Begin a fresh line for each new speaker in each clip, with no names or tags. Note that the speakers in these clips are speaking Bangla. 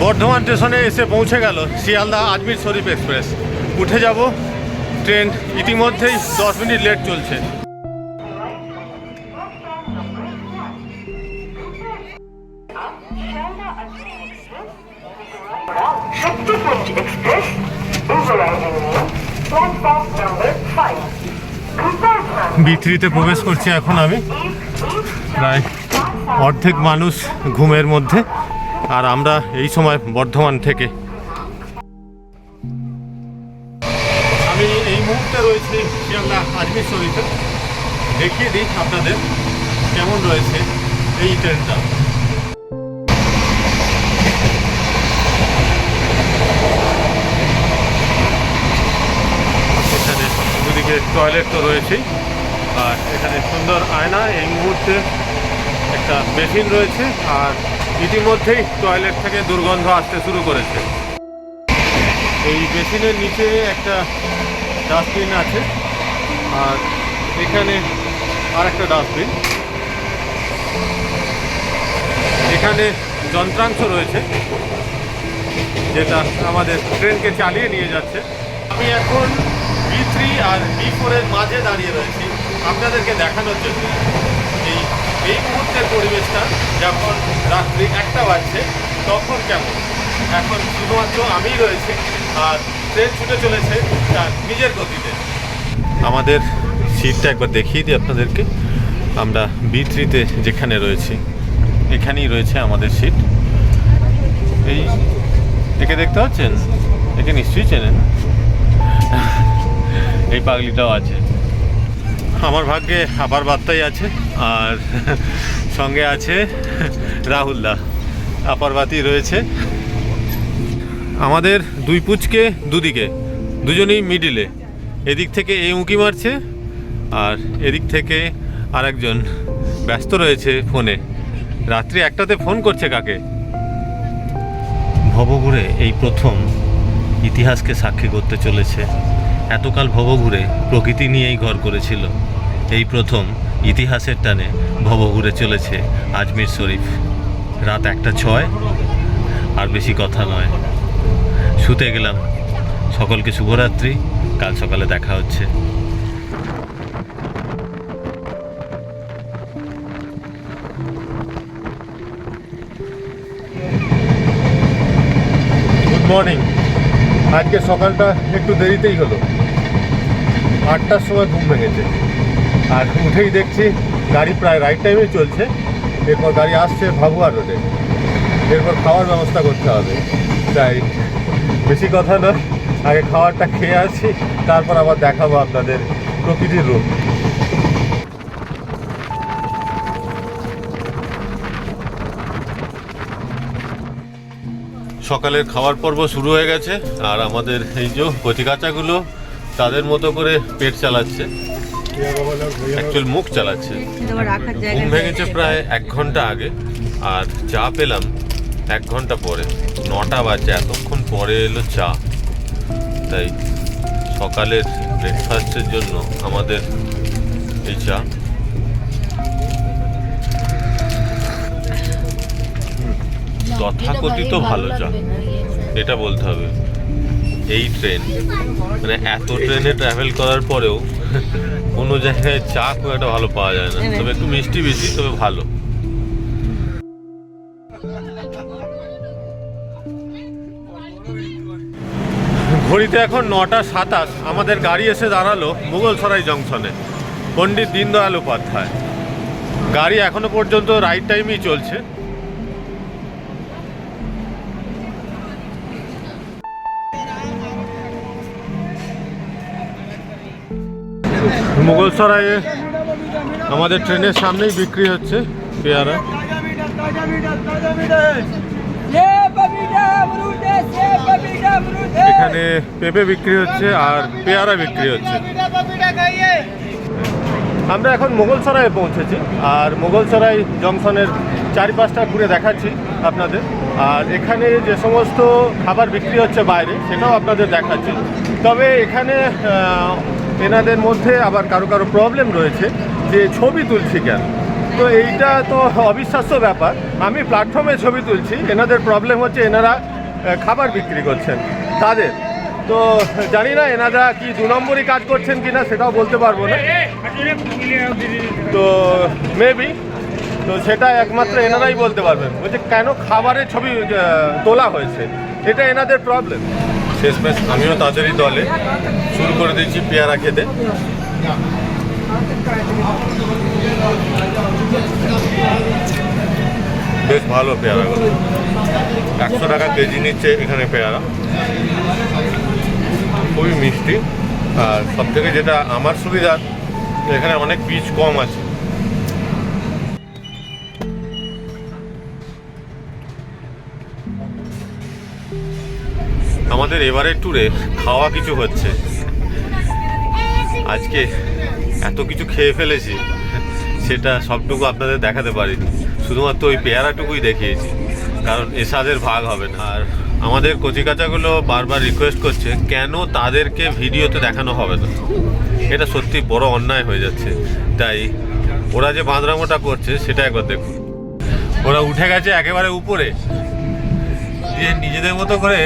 বর্ধমান স্টেশনে এসে পৌঁছে গেল শিয়ালদা আজমির শরীফ এক্সপ্রেস। উঠে যাব ট্রেন, ইতিমধ্যেই দশ মিনিট লেট চলছে।
Supercoach Express,
বিক্রিতে প্রবেশ করছি এখন আমি। প্রায় অর্ধেক মানুষ ঘুমের মধ্যে। আর আমরা এই সময় বর্ধমান থেকে। আমি এই মুহূর্তে রয়েছি শিয়ালদা আজমির শরীফে। দেখিয়ে দিই আপনাদের কেমন রয়েছে এই ট্রেনটা। টয়লেট তো রয়েছেই। আর এখানে সুন্দর আয়না, এই মুহূর্তে একটা বেসিন রয়েছে, আর ইতিমধ্যেই টয়লেট থেকে দুর্গন্ধ আসতে শুরু করেছে। এই বেসিনের নিচে একটা ডাস্টবিন আছে, আর এখানে আর একটা ডাস্টবিন এখানে যন্ত্রাংশ রয়েছে, যেটা আমাদের ট্রেনকে চালিয়ে নিয়ে যাচ্ছে। আমি এখন থ্রি আর বি ফোরের মাঝে দাঁড়িয়ে রয়েছি। আপনাদেরকে দেখানোর জন্য এই এই মুহূর্তের পরিবেশটা যখন রাত্রি একটা বাজছে, তখন কেমন? এখন শুধুমাত্র আমিই রয়েছি, আর ট্রেন ছুটে চলেছে তার নিজের গতিতে। আমাদের সিটটা একবার দেখিয়ে দিই আপনাদেরকে। আমরা বি থ্রিতে যেখানে রয়েছি, এখানেই রয়েছে আমাদের সিট এই একে দেখতে পাচ্ছেন? একে নিশ্চয়ই চেনেন। এই পাগলিটাও আছে। আমার ভাগ্যে আবার বার্তাই আছে আর সঙ্গে আছে রাহুলদা। আপার বাতি রয়েছে। আমাদের দুই পুচকে দুদিকে দুজনেই মিডিলে। এদিক থেকে এ উঁকি মারছে আর এদিক থেকে আরেকজন ব্যস্ত রয়েছে ফোনে। রাত্রি একটাতে ফোন করছে কাকে? ভবঘুরে এই প্রথম ইতিহাসকে সাক্ষী করতে চলেছে এতকাল ভবঘুরে প্রকৃতি নিয়েই ঘর করেছিল। এই প্রথম ইতিহাসের টানে ভবঘুরে চলেছে আজমির শরীফ। রাত একটা ছয়, আর বেশি কথা নয়। শুতে গেলাম। সকলকে শুভরাত্রি। কাল সকালে দেখা হচ্ছে। গুড মর্নিং আজকে সকালটা একটু দেরিতেই হলো। আটটার সময় ঘুম ভেঙেছে। আর উঠেই দেখছি গাড়ি প্রায় রাইট টাইমে চলছে। এরপর গাড়ি আসছে ভাবুয়া রোডে। এরপর খাওয়ার ব্যবস্থা করতে হবে। তাই বেশি কথা না। আগে খাবারটা খেয়ে আসি, তারপর আবার দেখাবো আপনাদের প্রকৃতির রূপ। সকালের খাওয়ার পর্ব শুরু হয়ে গেছে আর আমাদের এই যে কচিকাচাগুলো তাদের মতো করে পেট চালাচ্ছে। অ্যাকচুয়াল মুখ চালাচ্ছে। ঘুম ভেঙেছে প্রায় এক ঘণ্টা আগে আর চা পেলাম এক ঘণ্টা পরে। নটা বাজে এতক্ষণ পরে এলো চা। তাই সকালের ব্রেকফাস্টের জন্য আমাদের এই চা। তথাকথিত ভালো চা এটা বলতে হবে এই ট্রেন মানে এত ট্রেনে ট্রাভেল করার পরেও কোনো জায়গায় চা খুব একটা ভালো পাওয়া যায় না। তবে একটু মিষ্টি বেশি তবে ভালো। ঘড়িতে এখন নটা সাতাশ আমাদের গাড়ি এসে দাঁড়াল মুঘলসরাই জংশনে পণ্ডিত দীনদয়াল উপাধ্যায়। গাড়ি এখনও পর্যন্ত রাইট টাইমই চলছে। মুঘলসরাইয়ে আমাদের ট্রেনের সামনেই বিক্রি হচ্ছে পেয়ারা। এখানে পেঁপে বিক্রি হচ্ছে আর পেয়ারা বিক্রি হচ্ছে। আমরা এখন মোগলসরাইয়ে পৌঁছেছি আর মোগলসরাই জংশনের চারিপাশটা ঘুরে দেখাচ্ছি আপনাদের। আর এখানে যে সমস্ত খাবার বিক্রি হচ্ছে বাইরে, সেটাও আপনাদের দেখাচ্ছি। তবে এখানে এনাদের মধ্যে আবার কারও কারও প্রবলেম রয়েছে যে ছবি তুলছি কেন? তো এইটা তো অবিশ্বাস্য ব্যাপার। আমি প্ল্যাটফর্মে ছবি তুলছি, এনাদের প্রবলেম হচ্ছে এনারা খাবার বিক্রি করছেন, তাদের। তো জানি না এনারা কি দু নম্বরই কাজ করছেন কিনা সেটাও বলতে পারব না। তো মেবি তো সেটা একমাত্র এনারাই বলতে পারবেন। বলছে, কেন খাবারের ছবি তোলা হয়েছে? এটা এনাদের প্রবলেম শেষমেশ আমিও তাদেরই দলে শুরু করে দিয়েছি পেয়ারা খেতে। বেশ ভালো পেয়ারাগুলো। একশো টাকা কেজি নিচ্ছে এখানে পেয়ারা। খুবই মিষ্টি। আর সব থেকে যেটা আমার সুবিধা, এখানে অনেক বীজ কম আছে। আমাদের এবারের ট্যুরে খাওয়া কিছু হচ্ছে। আজকে এত কিছু খেয়ে ফেলেছি, সেটা সবটুকু আপনাদের দেখাতে পারিনি। শুধুমাত্র ওই পেয়ারাটুকুই দেখিয়েছি, কারণ এসাদের ভাগ হবে না। আর আমাদের কচিকাচাগুলো বারবার রিকোয়েস্ট করছে, কেন তাদেরকে ভিডিওতে দেখানো হবে না? এটা সত্যি বড় অন্যায় হয়ে যাচ্ছে। তাই ওরা যে বাঁদরামোটা করছে, সেটা একবার দেখুন। ওরা উঠে গেছে একেবারে উপরে দিয়ে নিজেদের মতো করে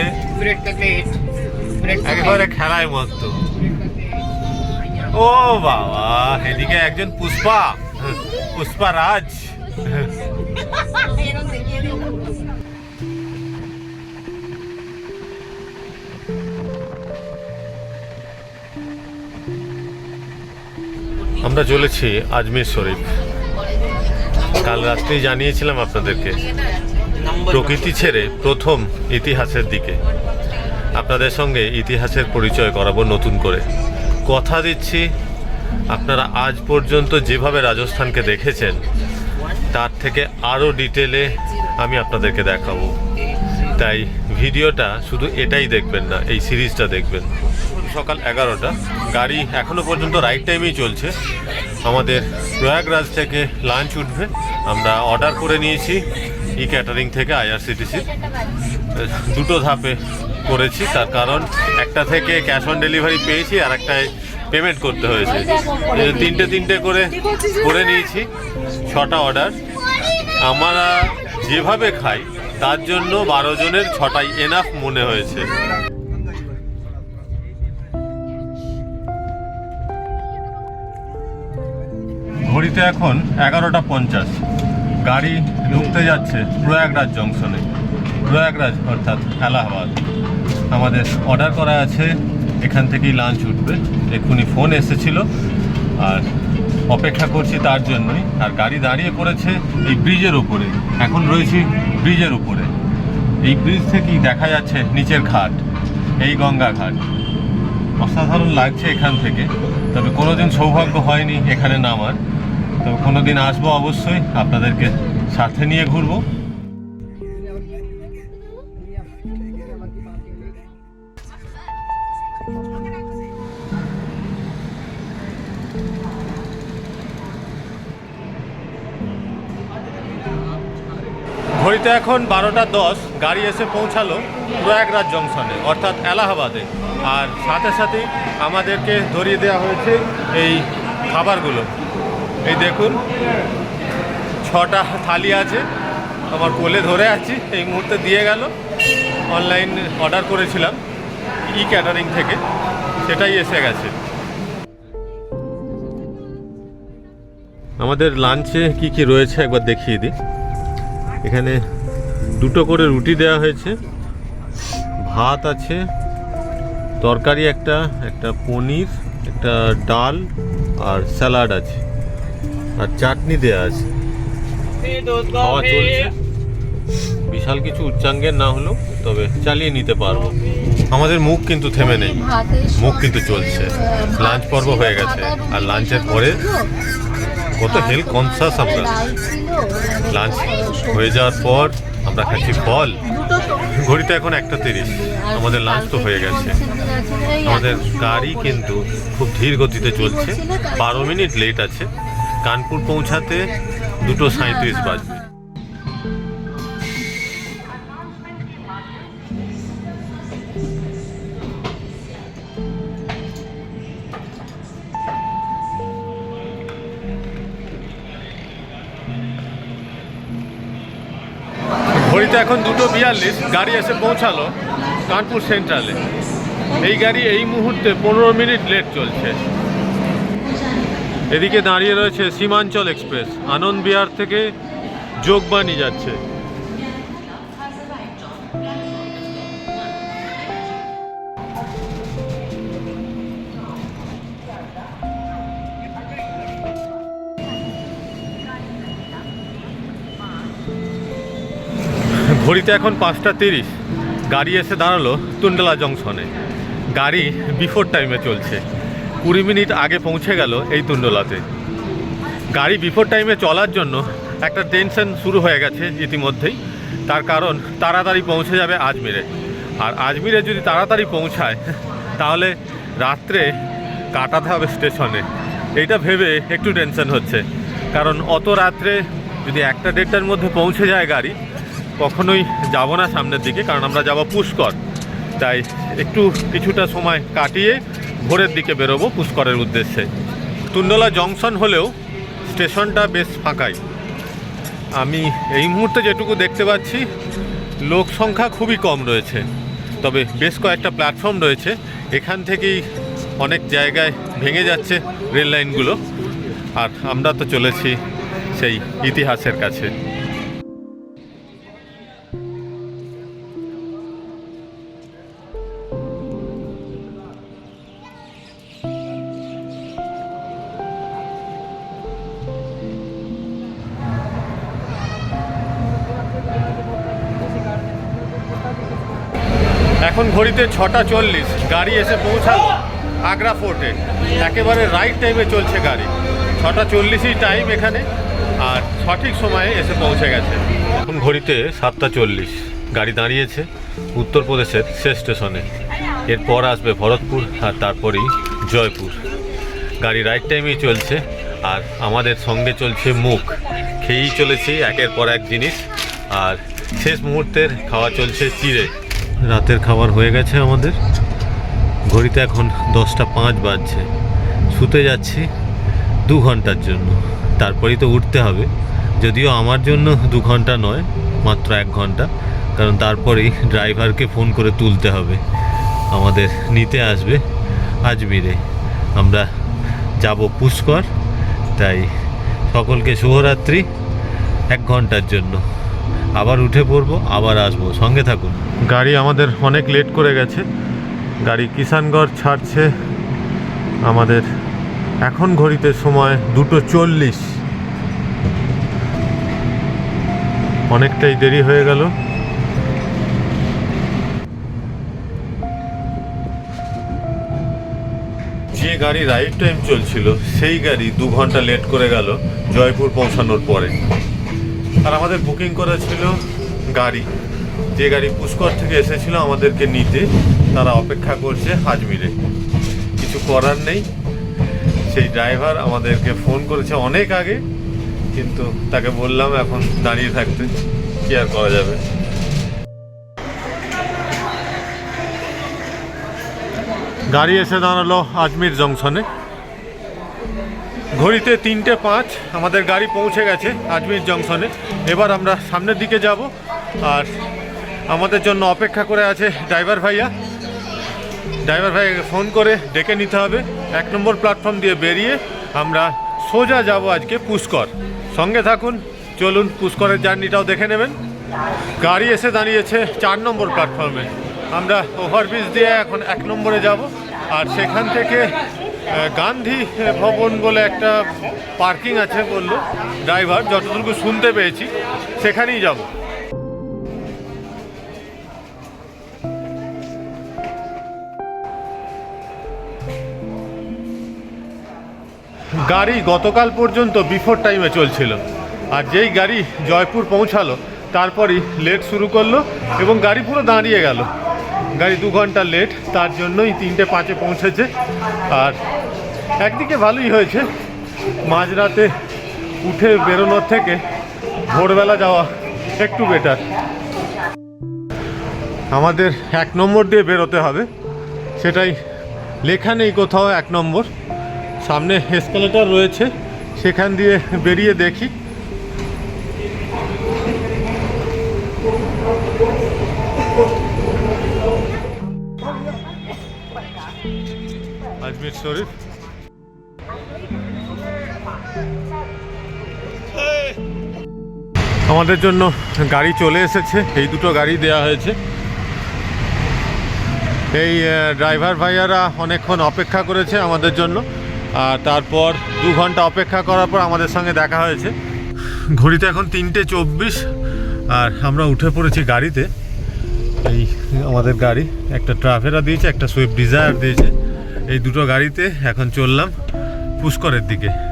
একেবারে খেলায় মস্ত ও বাবা এদিকে একজন পুষ্পা পুষ্পা রাজ। আমরা চলেছি আজমির শরীফ। কাল রাত্রেই জানিয়েছিলাম আপনাদেরকে। প্রকৃতি ছেড়ে প্রথম ইতিহাসের দিকে। আপনাদের সঙ্গে ইতিহাসের পরিচয় করাবো নতুন করে। কথা দিচ্ছি আপনারা আজ পর্যন্ত যেভাবে রাজস্থানকে দেখেছেন তার থেকে আরও ডিটেলে আমি আপনাদেরকে দেখাবো। তাই ভিডিওটা শুধু এটাই দেখবেন না এই সিরিজটা দেখবেন। সকাল এগারোটা গাড়ি এখনও পর্যন্ত রাইট টাইমেই চলছে। আমাদের প্রয়াগরাজ থেকে লাঞ্চ উঠবে। আমরা অর্ডার করে নিয়েছি। ই ক্যাটারিং থেকে আইআরসিটিসির দুটো ধাপে করেছি, তার কারণ একটা থেকে ক্যাশ অন ডেলিভারি পেয়েছি আর একটায় পেমেন্ট করতে হয়েছে। তিনটে তিনটে করে করে নিয়েছি, ছটা অর্ডার আমরা যেভাবে খাই, তার জন্য বারো জনের ছটাই এনাফ মনে হয়েছে। ঘড়িতে এখন এগারোটা পঞ্চাশ। গাড়ি ঢুকতে যাচ্ছে প্রয়াগরাজ জংশনে। প্রয়াগরাজ অর্থাৎ এলাহাবাদ। আমাদের অর্ডার করা আছে, এখান থেকেই লাঞ্চ উঠবে। এক্ষুনি ফোন এসেছিল, আর অপেক্ষা করছি তার জন্যই। আর গাড়ি দাঁড়িয়ে পড়েছে এই ব্রিজের উপরে। এখন রয়েছি ব্রিজের উপরে। এই ব্রিজ থেকেই দেখা যাচ্ছে নিচের ঘাট, এই গঙ্গা ঘাট। অসাধারণ লাগছে এখান থেকে, তবে কোনোদিন সৌভাগ্য হয়নি এখানে নামার। তবে কোনোদিন আসব অবশ্যই। আপনাদেরকে সাথে নিয়ে ঘুরবো। ঘড়িতে এখন বারোটা দশ, গাড়ি এসে পৌঁছালো প্রয়াগরাজ জংশনে, অর্থাৎ এলাহাবাদে। আর সাথে সাথেই আমাদেরকে ধরিয়ে দেওয়া হয়েছে এই খাবারগুলো। এই দেখুন, ছটা থালি আছে, আমার কোলে ধরে আছি, এই মুহূর্তে দিয়ে গেল। অনলাইন অর্ডার করেছিলাম ই ক্যাটারিং থেকে, সেটাই এসে গেছে। আমাদের লাঞ্চে কি কি রয়েছে একবার দেখিয়ে দিই। এখানে দুটো করে রুটি দেওয়া হয়েছে, ভাত আছে, তরকারি একটা একটা পনির, একটা ডাল আর স্যালাড আছে। আর চাটনি দেওয়া আছে। খাওয়া চলছে। বিশাল কিছু উচ্চাঙ্গের না হলেও তবে চালিয়ে নিতে পারব। আমাদের মুখ কিন্তু থেমে নেই। মুখ কিন্তু চলছে। লাঞ্চ পর্ব হয়ে গেছে। আর লাঞ্চের পরে কত হেলথ কনসাস আমরা। লাঞ্চ হয়ে যাওয়ার পর আমরা খাচ্ছি ফল। ঘড়িতে এখন একটা তিরিশ। আমাদের লাঞ্চ তো হয়ে গেছে। আমাদের গাড়ি কিন্তু খুব ধীর গতিতে চলছে। বারো মিনিট লেট আছে। কানপুর পৌঁছাতে দুটো সাঁত্রিশ বাজবে। ঘড়িতে এখন দুটো বিয়াল্লিশ গাড়ি এসে পৌঁছালো কানপুর সেন্ট্রালে। এই গাড়ি এই মুহূর্তে পনেরো মিনিট লেট চলছে। এদিকে দাঁড়িয়ে রয়েছে সীমাঞ্চল এক্সপ্রেস। আনন্দ বিহার থেকে যোগবানি যাচ্ছে। ঘড়িতে এখন পাঁচটা তিরিশ। গাড়ি এসে দাঁড়াল তুন্ডলা জংশনে। গাড়ি বিফোর টাইমে চলছে। কুড়ি মিনিট আগে পৌঁছে গেল এই তুন্ডলাতে গাড়ি বিফোর টাইমে চলার জন্য একটা টেনশন শুরু হয়ে গেছে ইতিমধ্যেই। তার কারণ, তাড়াতাড়ি পৌঁছে যাবে আজমিরে। আর আজমিরে যদি তাড়াতাড়ি পৌঁছায়, তাহলে রাত্রে কাটাতে হবে স্টেশনে। এইটা ভেবে একটু টেনশন হচ্ছে। কারণ অত রাত্রে যদি একটা দেড়টার মধ্যে পৌঁছে যায় গাড়ি, কখনোই যাব না সামনের দিকে, কারণ আমরা যাব পুষ্কর। তাই একটু কিছুটা সময় কাটিয়ে ভোরের দিকে বেরোবো পুষ্করের উদ্দেশ্যে। তুন্ডলা জংশন হলেও স্টেশনটা বেশ ফাঁকাই। আমি এই মুহূর্তে যেটুকু দেখতে পাচ্ছি, লোক সংখ্যা খুবই কম রয়েছে, তবে বেশ কয়েকটা প্ল্যাটফর্ম রয়েছে। এখান থেকেই অনেক জায়গায় ভেঙে যাচ্ছে রেল লাইনগুলো আর আমরা তো চলেছি সেই ইতিহাসের কাছে। ঘড়িতে ছটা চল্লিশ, গাড়ি এসে পৌঁছালো আগ্রা ফোর্টে। একেবারে রাইট টাইমে চলছে গাড়ি। ছটা চল্লিশই টাইম এখানে, আর সঠিক সময়ে এসে পৌঁছে গেছে। এখন ঘড়িতে সাতটা চল্লিশ, গাড়ি দাঁড়িয়েছে উত্তরপ্রদেশের শেষ স্টেশনে। এরপর আসবে ভরতপুর আর তারপরেই জয়পুর। গাড়ি রাইট টাইমেই চলছে, আর আমাদের সঙ্গে চলছে মুখ। খেয়েই চলেছি একের পর এক জিনিস, আর শেষ মুহূর্তের খাওয়া চলছে চিড়ে। রাতের খাবার হয়ে গেছে আমাদের। ঘড়িতে এখন দশটা পাঁচ বাজছে। শুতে যাচ্ছি দু ঘণ্টার জন্য। তারপরেই তো উঠতে হবে। যদিও আমার জন্য দু ঘণ্টা নয়, মাত্র এক ঘণ্টা। কারণ তারপরেই ড্রাইভারকে ফোন করে তুলতে হবে। আমাদের নিতে আসবে আজমিরে। আমরা যাব পুষ্কর। তাই সকলকে শুভরাত্রি এক ঘণ্টার জন্য। আবার উঠে পড়ব, আবার আসব। সঙ্গে থাকুন। গাড়ি আমাদের অনেক লেট করে গেছে। গাড়ি কিষানগড় ছাড়ছে। আমাদের এখন ঘড়িতে সময় দুটো চল্লিশ। অনেকটাই দেরি হয়ে গেল। যে গাড়ি রাইট টাইম চলছিল, সেই গাড়ি দু ঘণ্টা লেট করে গেল, জয়পুর পৌঁছানোর পরে। আর আমাদের বুকিং করা ছিল গাড়ি। যে গাড়ি পুষ্কর থেকে এসেছিল আমাদেরকে নিতে, তারা অপেক্ষা করছে আজমিরে কিছু করার নেই। সেই ড্রাইভার আমাদেরকে ফোন করেছে অনেক আগে, কিন্তু তাকে বললাম এখন দাঁড়িয়ে থাকতে, কি আর করা যাবে? গাড়ি এসে দাঁড়াল আজমির জংশনে। ঘড়িতে তিনটে পাঁচ আমাদের গাড়ি পৌঁছে গেছে আজমির জংশনে। এবার আমরা সামনের দিকে যাব আর আমাদের জন্য অপেক্ষা করে আছে ড্রাইভার ভাইয়া। ড্রাইভার ভাইয়াকে ফোন করে ডেকে নিতে হবে। এক নম্বর প্ল্যাটফর্ম দিয়ে বেরিয়ে আমরা সোজা যাব আজকে পুষ্কর। সঙ্গে থাকুন, চলুন পুষ্করের জার্নিটাও দেখে নেবেন। গাড়ি এসে দাঁড়িয়েছে চার নম্বর প্ল্যাটফর্মে। আমরা ওভারব্রিজ দিয়ে এখন এক নম্বরে যাব। আর সেখান থেকে গান্ধী ভবন বলে একটা পার্কিং আছে বলল ড্রাইভার, যতটুকু শুনতে পেয়েছি, সেখানেই যাব। গাড়ি গতকাল পর্যন্ত বিফোর টাইমে চলছিল। আর যেই গাড়ি জয়পুর পৌঁছালো, তারপরই লেট শুরু করল এবং গাড়ি পুরো দাঁড়িয়ে গেল। গাড়ি দু ঘণ্টা লেট তার জন্যই তিনটে পাঁচে পৌঁছেছে। আর একদিকে ভালোই হয়েছে, মাঝরাতে উঠে বেরোনোর থেকে ভোরবেলা যাওয়া একটু বেটার আমাদের এক নম্বর দিয়ে বেরোতে হবে, সেটাই। লেখা নেই কোথাও এক নম্বর, সামনে এসকালেটার রয়েছে, সেখান দিয়ে বেরিয়ে দেখি। আজমির শরীফ। আমাদের জন্য গাড়ি চলে এসেছে। এই দুটো গাড়ি দেওয়া হয়েছে। এই ড্রাইভার ভাইয়ারা অনেকক্ষণ অপেক্ষা করেছে আমাদের জন্য। আর তারপর দু ঘণ্টা অপেক্ষা করার পর আমাদের সঙ্গে দেখা হয়েছে। ঘড়িতে এখন তিনটে চব্বিশ। আর আমরা উঠে পড়েছি গাড়িতে। এই আমাদের গাড়ি, একটা ট্রাভেরা দিয়েছে, একটা সুইফট ডিজায়ার দিয়েছে। এই দুটো গাড়িতে এখন চললাম পুষ্করের দিকে।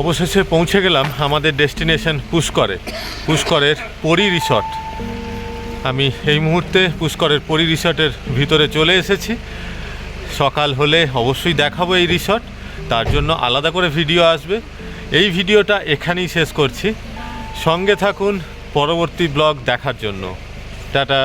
অবশেষে পৌঁছে গেলাম আমাদের ডেস্টিনেশন পুষ্করে, পুষ্করের পরি রিসর্ট। আমি এই মুহূর্তে পুষ্করের পরি রিসর্টের ভিতরে চলে এসেছি। সকাল হলে অবশ্যই দেখাবো এই রিসর্ট, তার জন্য আলাদা করে ভিডিও আসবে। এই ভিডিওটা এখানেই শেষ করছি। সঙ্গে থাকুন পরবর্তী ব্লগ দেখার জন্য। টাটা।